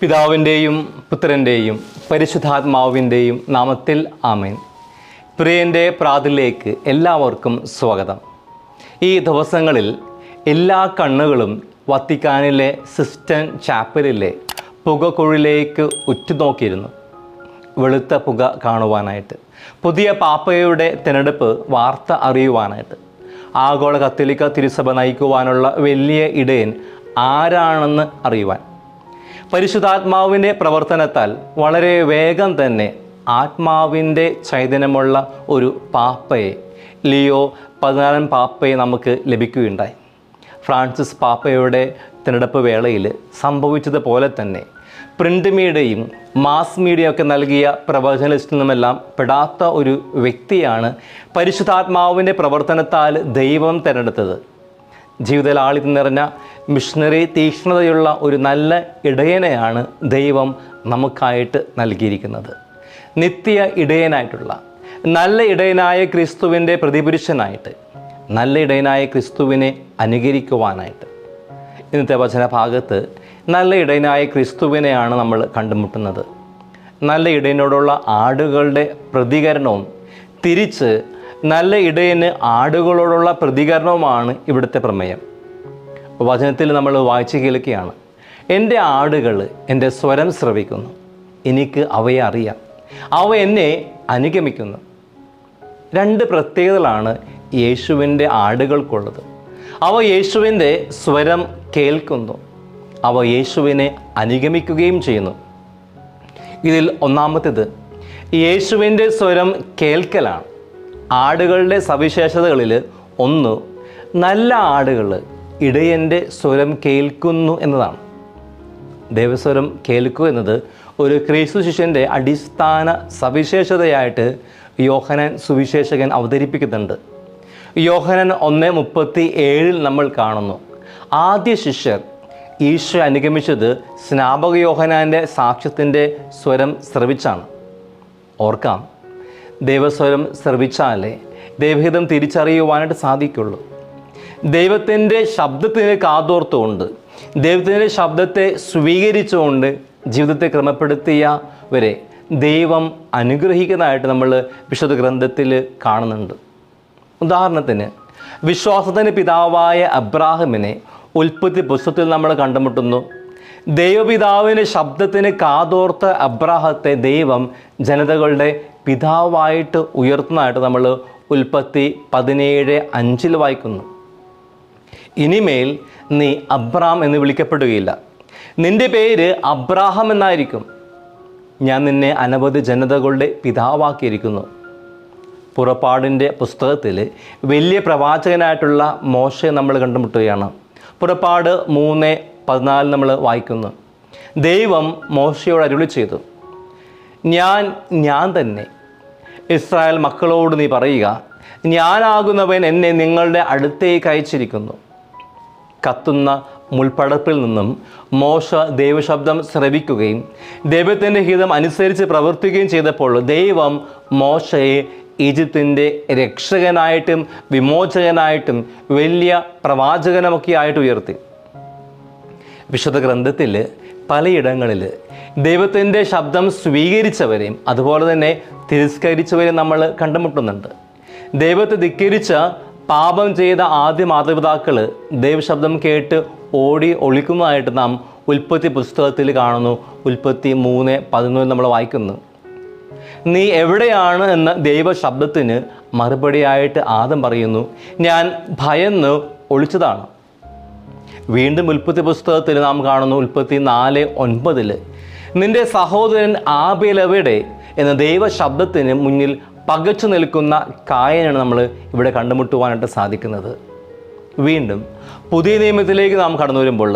പിതാവിന്റെയും പുത്രന്റെയും പരിശുദ്ധാത്മാവിന്റെയും നാമത്തിൽ ആമേൻ. പ്രിയന്റെ പ്രാതിലേക്ക് എല്ലാവർക്കും സ്വാഗതം. ഈ ദിവസങ്ങളിൽ എല്ലാ കണ്ണുകളും വത്തിക്കാനിലെ സിസ്റ്റൻ ചാപ്പലിലെ പുകക്കുഴിലേക്ക് ഉറ്റുനോക്കിയിരുന്നു. വെളുത്ത പുക കാണുവാനായിട്ട് പുതിയ പാപ്പയുടെ തിരഞ്ഞെടുപ്പ് വാർത്ത അറിയുവാനായിട്ട് ആഗോള കത്തോലിക്ക തിരുസഭ നയിക്കുവാനുള്ള വലിയ ഇടയൻ ആരാണെന്ന് അറിയുവാൻ പരിശുദ്ധാത്മാവിന്റെ പ്രവർത്തനത്താൽ വളരെ വേഗം തന്നെ ആത്മാവിന്റെ ചൈതന്യമുള്ള ഒരു പാപ്പയെ ലിയോ പതിനാലാം പാപ്പയെ നമുക്ക് ലഭിക്കുകയുണ്ടായി. ഫ്രാൻസിസ് പാപ്പയുടെ തിരഞ്ഞെടുപ്പ് വേളയിൽ സംഭവിച്ചതുപോലെ തന്നെ പ്രിന്റ് മീഡിയയും മാസ് മീഡിയ ഒക്കെ നൽകിയ പ്രവചന ലിസ്റ്റിൽ നിന്നുമെല്ലാം പെടാത്ത ഒരു വ്യക്തിയാണ് പരിശുദ്ധാത്മാവിന്റെ പ്രവർത്തനത്താൽ ദൈവം തിരഞ്ഞെടുത്തത്. ജീവിത ആളിത് നിറഞ്ഞ മിഷണറി തീക്ഷ്ണതയുള്ള ഒരു നല്ല ഇടയനെയാണ് ദൈവം നമുക്കായിട്ട് നൽകിയിരിക്കുന്നത്. നിത്യ ഇടയനായിട്ടുള്ള നല്ല ഇടയനായ ക്രിസ്തുവിന്റെ പ്രതിപുരുഷനായിട്ട് നല്ല ഇടയനായ ക്രിസ്തുവിനെ അനുകരിക്കുവാനായിട്ട്. ഇന്നത്തെ വചന ഭാഗത്ത് നല്ല ഇടയനായ ക്രിസ്തുവിനെയാണ് നമ്മൾ കണ്ടുമുട്ടുന്നത്. നല്ല ഇടയനോടുള്ള ആടുകളുടെ പ്രതികരണവും തിരിച്ച് നല്ല ഇടയന് ആടുകളോടുള്ള പ്രതികരണവുമാണ് ഇവിടുത്തെ പ്രമേയം. വചനത്തിൽ നമ്മൾ വായിച്ചു കേൾക്കുകയാണ് എന്റെ ആടുകൾ എന്റെ സ്വരം ശ്രവിക്കുന്നു എനിക്ക് അവയെ അറിയാം അവ എന്നെ അനുഗമിക്കുന്നു. രണ്ട് പ്രത്യേകതകളാണ് യേശുവിന്റെ ആടുകൾക്കുള്ളത്. അവ യേശുവിന്റെ സ്വരം കേൾക്കുന്നു അവ യേശുവിനെ അനുഗമിക്കുകയും ചെയ്യുന്നു. ഇതിൽ ഒന്നാമത്തേത് യേശുവിന്റെ സ്വരം കേൾക്കലാണ്. ആടുകളുടെ സവിശേഷതകളിൽ ഒന്ന് നല്ല ആടുകൾ ഇടയന്റെ സ്വരം കേൾക്കുന്നു എന്നതാണ്. ദേവസ്വരം കേൾക്കുക എന്നത് ഒരു ക്രിസ്തു ശിഷ്യന്റെ അടിസ്ഥാന സവിശേഷതയായിട്ട് യോഹനൻ സുവിശേഷകൻ അവതരിപ്പിക്കുന്നുണ്ട്. യോഹനൻ ഒന്ന് മുപ്പത്തി ഏഴിൽ നമ്മൾ കാണുന്നു. ആദ്യ ശിഷ്യർ ഈശോ അനുഗമിച്ചത് സ്നാപക യോഹനാന്റെ സാക്ഷ്യത്തിന്റെ സ്വരം ശ്രവിച്ചാണ് ഓർക്കാം. ദൈവസ്വരം ശ്രവിച്ചാലേ ദൈവഹിതം തിരിച്ചറിയുവാനായിട്ട് സാധിക്കുള്ളൂ. ദൈവത്തിന്റെ ശബ്ദത്തിന് കാതോർത്തുകൊണ്ട് ദൈവത്തിന്റെ ശബ്ദത്തെ സ്വീകരിച്ചുകൊണ്ട് ജീവിതത്തെ ക്രമപ്പെടുത്തിയ വരെ ദൈവം അനുഗ്രഹിക്കുന്നതായിട്ട് നമ്മൾ വിശുദ്ധ ഗ്രന്ഥത്തിൽ കാണുന്നുണ്ട്. ഉദാഹരണത്തിന് വിശ്വാസത്തിന്റെ പിതാവായ അബ്രാഹിമിനെ ഉൽപ്പത്തി പുസ്തകത്തിൽ നമ്മൾ കണ്ടുമുട്ടുന്നു. ദൈവപിതാവിന്റെ ശബ്ദത്തിന് കാതോർത്ത് അബ്രാഹത്തെ ദൈവം ജനതകളുടെ പിതാവായിട്ട് ഉയർത്തുന്നതായിട്ട് നമ്മൾ ഉൽപ്പത്തി പതിനേഴ് അഞ്ചിൽ വായിക്കുന്നു. ഇനിമേൽ നീ അബ്രാം എന്ന് വിളിക്കപ്പെടുകയില്ല. നിന്റെ പേര് അബ്രാഹം എന്നായിരിക്കും. ഞാൻ നിന്നെ അനവധി ജനതകളുടെ പിതാവാക്കിയിരിക്കുന്നു. പുറപ്പാടിന്റെ പുസ്തകത്തിൽ വലിയ പ്രവാചകനായിട്ടുള്ള മോശയെ നമ്മൾ കണ്ടുമുട്ടുകയാണ്. പുറപ്പാട് മൂന്ന് പതിനാല് നമ്മൾ വായിക്കുന്നു. ദൈവം മോശയോട് അരുളി ചെയ്തു. ഞാൻ ഞാൻ തന്നെ. ഇസ്രായേൽ മക്കളോട് നീ പറയുക ഞാനാകുന്നവൻ എന്നെ നിങ്ങളുടെ അടുത്തേക്ക് അയച്ചിരിക്കുന്നു. കത്തുന്ന മുൾപ്പടപ്പിൽ നിന്നും മോശ ദൈവശബ്ദം ശ്രവിക്കുകയും ദൈവത്തിന്റെ ഹിതം അനുസരിച്ച് പ്രവർത്തിക്കുകയും ചെയ്തപ്പോൾ ദൈവം മോശയെ ഈജിപ്തിന്റെ രക്ഷകനായിട്ടും വിമോചകനായിട്ടും വലിയ പ്രവാചകനമൊക്കെ ആയിട്ട് ഉയർത്തി. വിശുദ്ധ ഗ്രന്ഥത്തിൽ പലയിടങ്ങളിൽ ദൈവത്തിന്റെ ശബ്ദം സ്വീകരിച്ചവരെയും അതുപോലെ തന്നെ തിരസ്കരിച്ചവരെയും നമ്മൾ കണ്ടുമുട്ടുന്നുണ്ട്. ദൈവത്തെ ധിക്കരിച്ച പാപം ചെയ്ത ആദ്യ മാതാപിതാക്കൾ ദൈവശബ്ദം കേട്ട് ഓടി ഒളിക്കുന്നതായിട്ട് നാം ഉൽപ്പത്തി പുസ്തകത്തിൽ കാണുന്നു. ഉൽപ്പത്തി മൂന്ന് പതിനൊന്നിൽ നമ്മൾ വായിക്കുന്നു. നീ എവിടെയാണ്? എന്ന ദൈവശബ്ദത്തിന് മറുപടിയായിട്ട് ആദം പറയുന്നു. ഞാൻ ഭയന്ന് ഒളിച്ചതാണ്. വീണ്ടും ഉൽപ്പത്തി പുസ്തകത്തിൽ നാം കാണുന്നു ഉൽപ്പത്തി നാല് ഒൻപതിൽ നിന്റെ സഹോദരൻ ആബേലവിടെ എന്ന ദൈവശബ്ദത്തിന് മുന്നിൽ പകച്ചു നിൽക്കുന്ന കായനാണ് നമ്മൾ ഇവിടെ കണ്ടുമുട്ടുവാനായിട്ട് സാധിക്കുന്നത്. വീണ്ടും പുതിയ നിയമത്തിലേക്ക് നാം കടന്നു വരുമ്പോൾ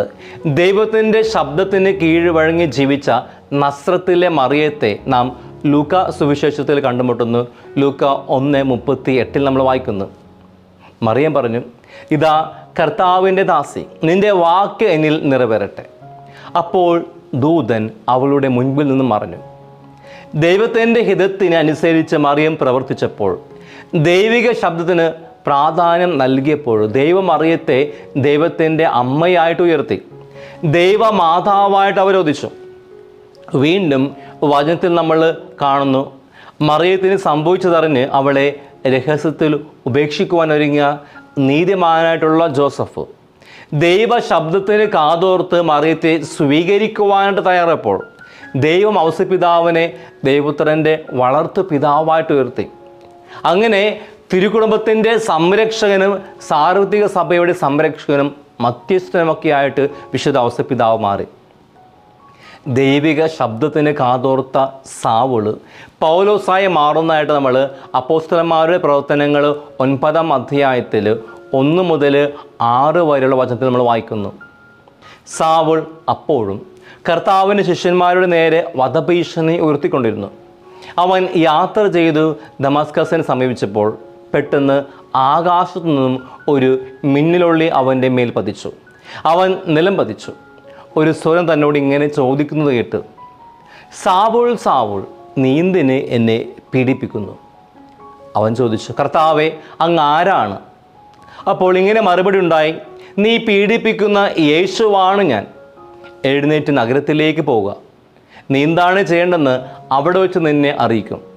ദൈവത്തിന്റെ ശബ്ദത്തിന് കീഴ് വഴങ്ങി ജീവിച്ച നസ്രത്തിലെ മറിയത്തെ നാം ലൂക്ക സുവിശേഷത്തിൽ കണ്ടുമുട്ടുന്നു. ലൂക്ക ഒന്ന് മുപ്പത്തി എട്ടിൽ നമ്മൾ വായിക്കുന്നു. മറിയം പറഞ്ഞു ഇതാ കർത്താവിന്റെ ദാസി നിന്റെ വാക്ക് എന്നിൽ നിറവേറട്ടെ. അപ്പോൾ ദൂതൻ അവളുടെ മുൻപിൽ നിന്നും മറഞ്ഞു. ദൈവത്തിന്റെ ഹിതത്തിന് അനുസരിച്ച് മറിയം പ്രവർത്തിച്ചപ്പോൾ ദൈവിക ശബ്ദത്തിന് പ്രാധാന്യം നൽകിയപ്പോൾ ദൈവമറിയത്തെ ദൈവത്തിന്റെ അമ്മയായിട്ട് ഉയർത്തി. ദൈവമാതാവായിട്ട് അവരോധിച്ചു. വീണ്ടും വചനത്തിൽ നമ്മൾ കാണുന്നു മറിയത്തിന് സംഭവിച്ചതറിഞ്ഞ് അവളെ രഹസ്യത്തിൽ ഉപേക്ഷിക്കുവാൻ ഒരുങ്ങിയ നീതിമാനായിട്ടുള്ള ജോസഫ് ദൈവ ശബ്ദത്തിന് കാതോർത്ത് മറിയത്തെ സ്വീകരിക്കുവാനായിട്ട് തയ്യാറപ്പോൾ ദൈവം ഔസപിതാവിനെ ദൈവപുത്രന്റെ വളർത്തു പിതാവായിട്ട് ഉയർത്തി. അങ്ങനെ തിരുകുടുംബത്തിന്റെ സംരക്ഷകനും സാർവത്രിക സഭയുടെ സംരക്ഷകനും മധ്യസ്ഥനുമൊക്കെ ആയിട്ട് വിശുദ്ധ ഔസപിതാവ് മാറി. ദൈവിക ശബ്ദത്തിന് കാതോർത്ത സാവുൾ. പൗലോസായി മാറുന്നതായിട്ട് നമ്മൾ അപ്പോസ്തലന്മാരുടെ പ്രവർത്തനങ്ങൾ ഒൻപതാം അധ്യായത്തിൽ ഒന്ന് മുതൽ ആറ് വരെയുള്ള വചനത്തിൽ നമ്മൾ വായിക്കുന്നു. സാവുൾ അപ്പോഴും കർത്താവിന് ശിഷ്യന്മാരുടെ നേരെ വധഭീഷണി ഉയർത്തിക്കൊണ്ടിരുന്നു. അവൻ യാത്ര ചെയ്തു ദമാസ്കസിനെ സമീപിച്ചപ്പോൾ പെട്ടെന്ന് ആകാശത്തു നിന്നും ഒരു മിന്നലൊള്ളി അവന്റെ മേൽ പതിച്ചു. അവൻ നിലം പതിച്ചു. ഒരു സ്വരം തന്നോട് ഇങ്ങനെ ചോദിക്കുന്നത് കേട്ട് സാവുൾ സാവുൾ നീന്തിന് എന്നെ പീഡിപ്പിക്കുന്നു. അവൻ ചോദിച്ചു കർത്താവെ അങ്ങ് ആരാണ്? അപ്പോൾ ഇങ്ങനെ മറുപടി ഉണ്ടായി നീ പീഡിപ്പിക്കുന്ന യേശുവാണ് ഞാൻ. എഴുന്നേറ്റ് നഗരത്തിലേക്ക് പോവുക. നീന്താണ് ചെയ്യേണ്ടെന്ന് അവിടെ വെച്ച് നിന്നെ അറിയിക്കും.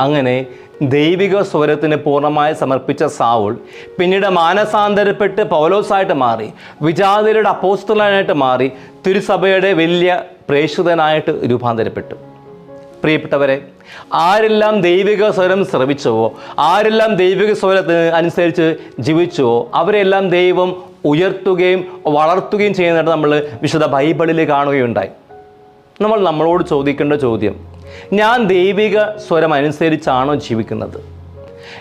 അങ്ങനെ ദൈവിക സ്വരത്തിന് പൂർണമായി സമർപ്പിച്ച സാവുൾ പിന്നീട് മാനസാന്തരപ്പെട്ട് പൗലോസായിട്ട് മാറി വിജാതിരുടെ അപ്പോസ്തലനായിട്ട് മാറി തിരുസഭയുടെ വലിയ പ്രേക്ഷിതനായിട്ട് രൂപാന്തരപ്പെട്ടു. പ്രിയപ്പെട്ടവരെ ആരെല്ലാം ദൈവിക സ്വരം ശ്രവിച്ചുവോ ആരെല്ലാം ദൈവിക സ്വരത്തിന് അനുസരിച്ച് ജീവിച്ചുവോ അവരെല്ലാം ദൈവം ഉയർത്തുകയും വളർത്തുകയും ചെയ്യുന്നതായിട്ട് നമ്മൾ വിശുദ്ധ ബൈബിളിൽ കാണുകയുണ്ടായി. നമ്മൾ നമ്മളോട് ചോദിക്കേണ്ട ചോദ്യം ഞാൻ ദൈവിക സ്വരം അനുസരിച്ചാണോ ജീവിക്കുന്നത്?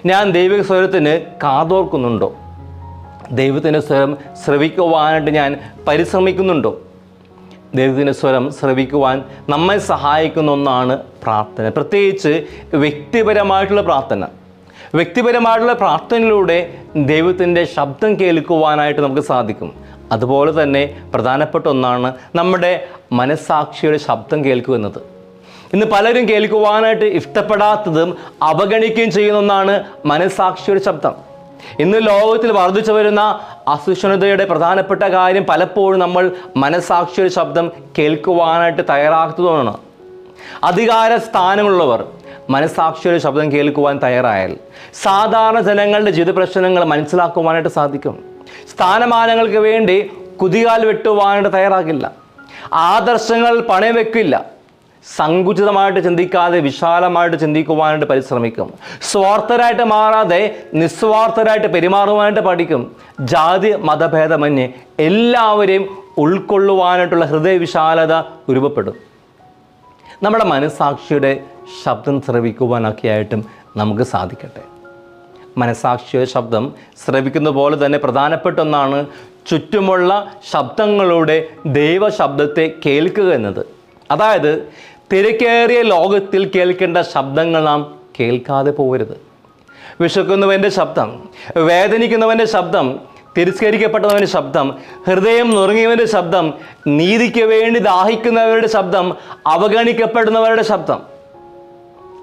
ഞാൻ ദൈവിക സ്വരത്തിന് കാതോർക്കുന്നുണ്ടോ? ദൈവത്തിന്റെ സ്വരം ശ്രവിക്കുവാനായിട്ട് ഞാൻ പരിശ്രമിക്കുന്നുണ്ടോ? ദൈവത്തിന്റെ സ്വരം ശ്രവിക്കുവാൻ നമ്മെ സഹായിക്കുന്ന ഒന്നാണ് പ്രാർത്ഥന. പ്രത്യേകിച്ച് വ്യക്തിപരമായിട്ടുള്ള പ്രാർത്ഥന. വ്യക്തിപരമായിട്ടുള്ള പ്രാർത്ഥനയിലൂടെ ദൈവത്തിന്റെ ശബ്ദം കേൾക്കുവാനായിട്ട് നമുക്ക് സാധിക്കും. അതുപോലെ തന്നെ പ്രധാനപ്പെട്ട ഒന്നാണ് നമ്മുടെ മനസ്സാക്ഷിയുടെ ശബ്ദം കേൾക്കുക എന്നത്. ഇന്ന് പലരും കേൾക്കുവാനായിട്ട് ഇഷ്ടപ്പെടാത്തതും അവഗണിക്കുകയും ചെയ്യുന്ന ഒന്നാണ് മനസ്സാക്ഷിയുടെ ശബ്ദം. ഇന്ന് ലോകത്തിൽ വർദ്ധിച്ചു വരുന്ന അസഹിഷ്ണുതയുടെ പ്രധാനപ്പെട്ട കാര്യം പലപ്പോഴും നമ്മൾ മനസ്സാക്ഷിയുടെ ശബ്ദം കേൾക്കുവാനായിട്ട് തയ്യാറാക്കുന്നതാണ് അധികാര സ്ഥാനമുള്ളവർ മനസ്സാക്ഷിയുടെ ശബ്ദം കേൾക്കുവാൻ തയ്യാറായാൽ സാധാരണ ജനങ്ങളുടെ ജീവിത പ്രശ്നങ്ങൾ മനസ്സിലാക്കുവാനായിട്ട് സാധിക്കും. സ്ഥാനമാനങ്ങൾക്ക് വേണ്ടി കുതികാൽ വെട്ടുവാനായിട്ട് തയ്യാറാകില്ല. ആദർശങ്ങൾ പണയം വെക്കില്ല. സങ്കുചിതമായിട്ട് ചിന്തിക്കാതെ വിശാലമായിട്ട് ചിന്തിക്കുവാനായിട്ട് പരിശ്രമിക്കും. സ്വാർത്ഥരായിട്ട് മാറാതെ നിസ്വാർത്ഥരായിട്ട് പെരുമാറുവാനായിട്ട് പഠിക്കും. ജാതി മതഭേദമന്യേ എല്ലാവരെയും ഉൾക്കൊള്ളുവാനായിട്ടുള്ള ഹൃദയവിശാലത രൂപപ്പെടും നമ്മുടെ മനസ്സാക്ഷിയുടെ ശബ്ദം ശ്രവിക്കുവാനൊക്കെയായിട്ടും നമുക്ക് സാധിക്കട്ടെ. മനസ്സാക്ഷിയുടെ ശബ്ദം ശ്രവിക്കുന്ന പോലെ തന്നെ പ്രധാനപ്പെട്ട ഒന്നാണ് ചുറ്റുമുള്ള ശബ്ദങ്ങളുടെ ദൈവശബ്ദത്തെ കേൾക്കുക എന്നത്. അതായത് തിരക്കേറിയ ലോകത്തിൽ കേൾക്കേണ്ട ശബ്ദങ്ങൾ നാം കേൾക്കാതെ പോകരുത്. വിശക്കുന്നവന്റെ ശബ്ദം വേദനിക്കുന്നവന്റെ ശബ്ദം തിരസ്കരിക്കപ്പെട്ടവന്റെ ശബ്ദം ഹൃദയം നുറങ്ങിയവന്റെ ശബ്ദം നീതിക്ക് വേണ്ടി ദാഹിക്കുന്നവരുടെ ശബ്ദം അവഗണിക്കപ്പെടുന്നവരുടെ ശബ്ദം.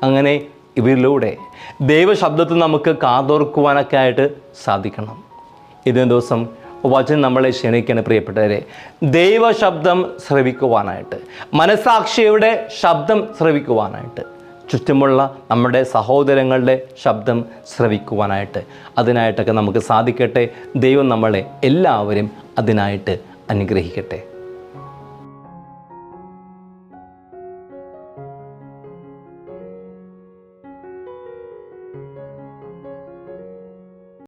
അങ്ങനെ ഇവരിലൂടെ ദൈവശബ്ദത്തിൽ നമുക്ക് കാതോർക്കുവാനൊക്കെ ആയിട്ട് സാധിക്കണം. ഇതേ ദിവസം വചനം നമ്മളെ ക്ഷണിക്കണം പ്രിയപ്പെട്ടവരെ. ദൈവശബ്ദം ശ്രവിക്കുവാനായിട്ട് മനസാക്ഷിയുടെ ശബ്ദം ശ്രവിക്കുവാനായിട്ട് ചുറ്റുമുള്ള നമ്മുടെ സഹോദരങ്ങളുടെ ശബ്ദം ശ്രവിക്കുവാനായിട്ട് അതിനായിട്ടൊക്കെ നമുക്ക് സാധിക്കട്ടെ. ദൈവം നമ്മളെ എല്ലാവരും അതിനായിട്ട് അനുഗ്രഹിക്കട്ടെ.